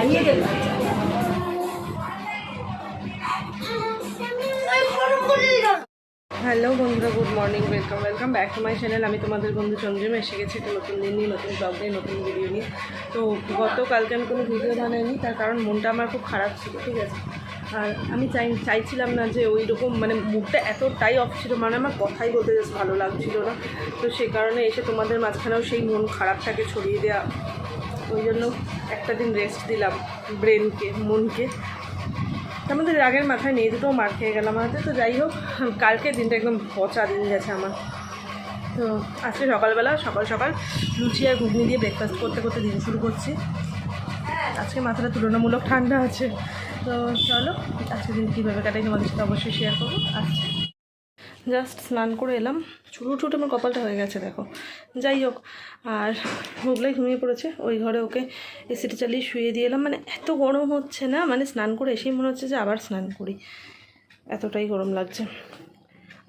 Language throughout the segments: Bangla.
খাইয়ে হ্যালো বন্ধুরা, good morning, welcome welcome back to my channel. আমি তোমাদের বন্ধু চন্দ্রিমা, এসে গেছি একটা নতুন দিন নিয়ে, নতুন ব্লগ নিয়ে, নতুন ভিডিও নিয়ে। তো গতকালকে আমি কোনো ভিডিও বানাইনি, তার কারণ মনটা আমার খুব খারাপ ছিল, ঠিক আছে? আর আমি চাই, চাইছিলাম না যে ওই রকম মানে মুখটা এতটাই অফ ছিল মানে আমার কথাই বলতে জাস্ট ভালো লাগছিল না। তো সেই কারণে এসে তোমাদের মাঝখানেও সেই মন খারাপটাকে ছড়িয়ে দেওয়া ওই জন্য একটা দিন রেস্ট দিলাম ব্রেনকে মনকে। আমাদের রাগের মাথায় নেই দুটো মার খেয়ে গেলাম হাতে তো যাই হোক, কালকে দিনটা একদম পচা দিন গেছে আমার। তো আজকে সকালবেলা, সকাল সকাল লুচি আর ঘুগনি দিয়ে ব্রেকফাস্ট করতে করতে দিন শুরু করছি। আজকে মাথাটা তুলনামূলক ঠান্ডা আছে। তো চলো আজকে দিন কীভাবে কাটাই তোমাদের সাথে অবশ্যই শেয়ার করব। আচ্ছা। জাস্ট স্নান করে এলাম। চুল উঠে আমার কপালটা হয়ে গেছে, দেখো। যাই হোক, আর হুগলাই ঘুমিয়ে পড়েছে। ওই ঘরে ওকে এসিটি চালিয়ে শুয়ে দিয়ে এলাম। মানে এত গরম হচ্ছে না মানে স্নান করে এসেই মনে হচ্ছে যে আবার স্নান করি। এতটাই গরম লাগছে।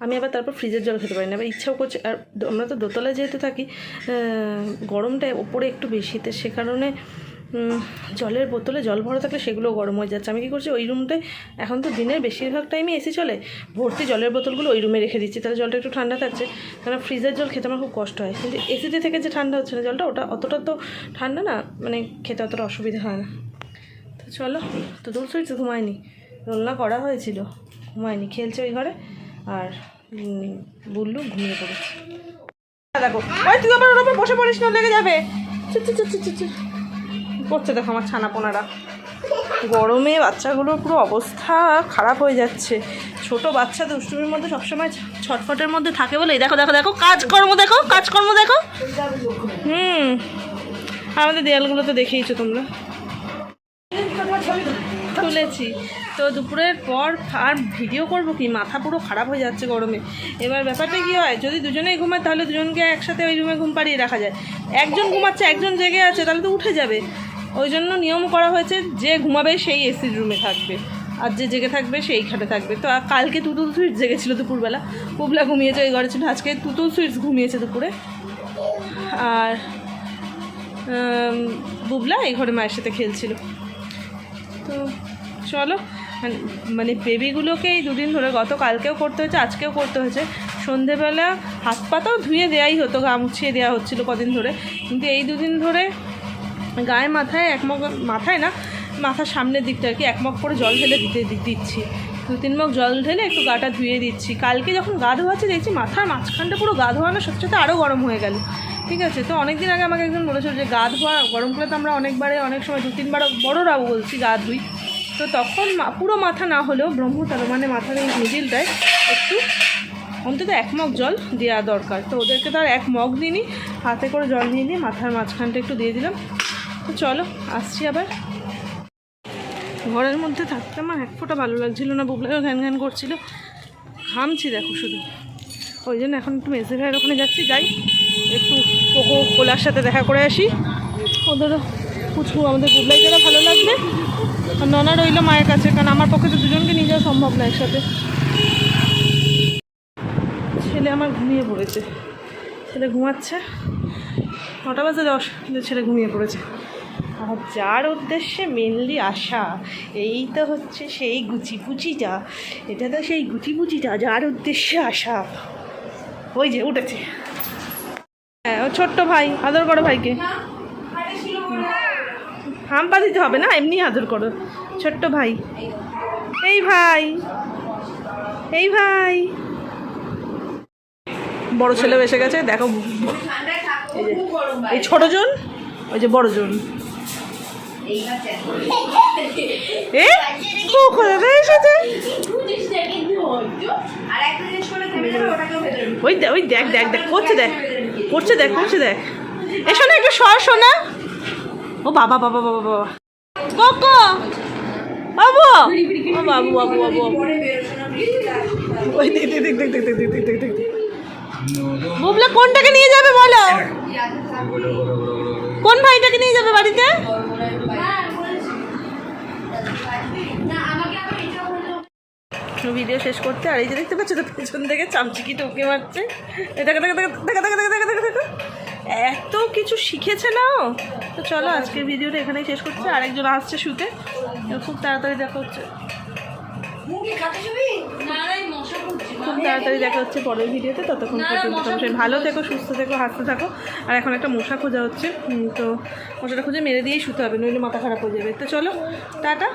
আমি আবার তারপর ফ্রিজের জল খেতে পারি না। আবার ইচ্ছাও করছে, আর আমরা তো দোতলায় যেহেতু থাকি গরমটা ওপরে একটু বেশিতে সে কারণে জলের বোতলে জল ভরা থাকলে সেগুলো গরম হয়ে যাচ্ছে। আমি কী করছি? ওই রুমটায় এখন তো দিনের বেশিরভাগ টাইমে এসি চলে। ভর্তি জলের বোতলগুলো ওই রুমে রেখে দিচ্ছি। তাহলে জলটা একটু ঠান্ডা থাকছে। কারণ ফ্রিজের জল খেতে আমার খুব কষ্ট হয়। কিন্তু এসিতে থেকে যে ঠান্ডা হচ্ছে না জলটা, ওটা অতটা তো ঠান্ডা না মানে খেতে অতটা অসুবিধা হয় না। তো চলো, তো দূর সুইটস ঘুমায়নি। দোলনা করা হয়েছিল। ঘুমায়নি। খেলছে ওই ঘরে। আর বুল্লু ঘুমিয়ে পড়েছে। দেখো। তুই আবার ওর উপর বসে পড়িস না লেগে যাবে। চু চু চু চু চু চু। করছে? দেখো আমার ছানা পোনারা গরমে বাচ্চাগুলোর পুরো অবস্থা খারাপ হয়ে যাচ্ছে। ছোট বাচ্চা দুষ্টুমির মধ্যে সবসময় ছটফটের মধ্যে থাকে বলে দেখো দেখো দেখো, কাজকর্ম দেখো কাজকর্ম দেখো। হুম। আমাদের দেয়ালগুলো তো দেখেইছো তোমরা। তুলেছি। তো দুপুরের পর আর ভিডিও করব কি? মাথা পুরো খারাপ হয়ে যাচ্ছে গরমে। এবার ব্যাপারটা কি হয়? যদি দুজনেই ঘুমায়, তাহলে দুজনকে একসাথে ওই রুমে ঘুম পাড়িয়ে রাখা যায়। একজন ঘুমাচ্ছে, একজন জেগে আছে, তাহলে তো উঠে যাবে। ওই জন্য নিয়ম করা হয়েছে যে ঘুমাবে সেই এসির রুমে থাকবে। আর যে জেগে থাকবে সেইখানে থাকবে। তো আর কালকে তুতুল সুইটস জেগেছিল দুপুরবেলা। পুবলা ঘুমিয়েছে ওই ঘরে ছিল। আজকে তুতুল সুইটস ঘুমিয়েছে দুপুরে। আর বুবলা এই ঘরে মায়ের সাথে খেলছিল। তো চলো মানে মানে বেবিগুলোকে এই দুদিন ধরে গতকালকেও করতে হয়েছে, আজকেও করতে হয়েছে। সন্ধেবেলা হাত পাতাও ধুয়ে দেওয়াই হতো, গা মুছিয়ে দেওয়া হচ্ছিল কদিন ধরে। কিন্তু এই দুদিন ধরে গায়ে মাথায় একমগ মাথায় না, মাথার সামনের দিকটা আর কি একমগ করে জল ঢেলে দিতে দিচ্ছি। দু তিন মগ জল ঢেলে একটু গাটা ধুয়ে দিচ্ছি। কালকে যখন গা ধোয়াচ্ছি, দেখছি মাথার মাঝখানটা পুরো গা ধোয়ানোর সাথে সাথে আরও গরম হয়ে গেল। ঠিক আছে? তো অনেক দিন আগে আমাকে একজন বলেছিল যে, গা ধোয়া গরম করে তো আমরা অনেকবারে, অনেক সময় দু তিনবার বড়রাও বলছি গা ধুই। তো তখন পুরো মাথা না হলেও ব্রহ্মতার মানে মাথার এই মিডিলটায় একটু অন্তত এক মগ জল দেওয়া দরকার। তো ওদেরকে তো আর এক মগ দিইনি, হাতে করে জল নিয়ে নিয়ে মাথার মাঝখানটা একটু দিয়ে দিলাম। তো চলো, আসছি আবার। ঘরের মধ্যে থাকতে আমার এক ফোঁটা ভালো লাগছিল না, বুবলাইও ঘ্যান ঘ্যান করছিল। ঘামছি দেখো শুধু। ওই জন্য এখন একটু মেসে ভাইয়ের ওখানে যাচ্ছি, যাই। একটু কোকো কোলার সাথে দেখা করে আসি। ওদেরও পুচকু, আমাদের বুবলাইকেরা ভালো লাগবে আর ননা রইল মায়ের কাছে, কারণ আমার পক্ষে তো দুজনকে নিয়ে যাওয়া সম্ভব না একসাথে। ছেলে আমার ঘুমিয়ে পড়েছে। ছেলে ঘুমাচ্ছে। নটা বাজে দশ ছেলে ঘুমিয়ে পড়েছে। আর যার উদ্দেশ্যে মেনলি আসা, এই তো হচ্ছে সেই গুচি পুচিটা, এটা তো সেই গুচি পুচিটা, যার উদ্দেশ্যে আসা। ওই যে উঠেছে। হ্যাঁ ও ছোট্ট ভাই, আদর করো ভাইকে। হাম্পা দিতে হবে না, এমনি আদর করো। ছোট্ট ভাই। এই ভাই। এই ভাই। বড় ছেলে এসে গেছে, দেখো। এই এই ছোট জন, ওই যে বড় জন এ কোকো দাদা এসেছে ওই দেখ ওই দেখ দেখ দেখ করছে দেখ করছে দেখ করছে দেখ এসো না একটু সর শোনা ও বাবা বাবা বাবা বাবা কোকো বাবু বাবু বাবু বাবু ওই দেখ দেখ দেখ দেখ দেখ দেখ দেখ দেখ দেখ বুবলা কোনটাকে নিয়ে যাবে বলো কোন ভাইটাকে নিয়ে যাবে বাড়িতে? ভিডিও শেষ করতে, আর এই যে দেখতে পাচ্ছ তো পেছন থেকে চামচিকি টোকে মারছে। দেখো এত কিছু শিখেছে না তো চলো, আজকের ভিডিওটা এখানেই শেষ করছে। আরেকজন আসছে শুতে। খুব তাড়াতাড়ি দেখা হচ্ছে। খুব তাড়াতাড়ি দেখা হচ্ছে পরের ভিডিওতে ততক্ষণ পর্যন্ত ভালো থেকো সুস্থ থেকো হাসতে থাকো। আর এখন একটা মশা খোঁজা হচ্ছে তো মশাটা খুঁজে মেরে দিয়েই শুতে হবে নইলে মাথা খারাপ হয়ে যাবে। তো চলো টাটা।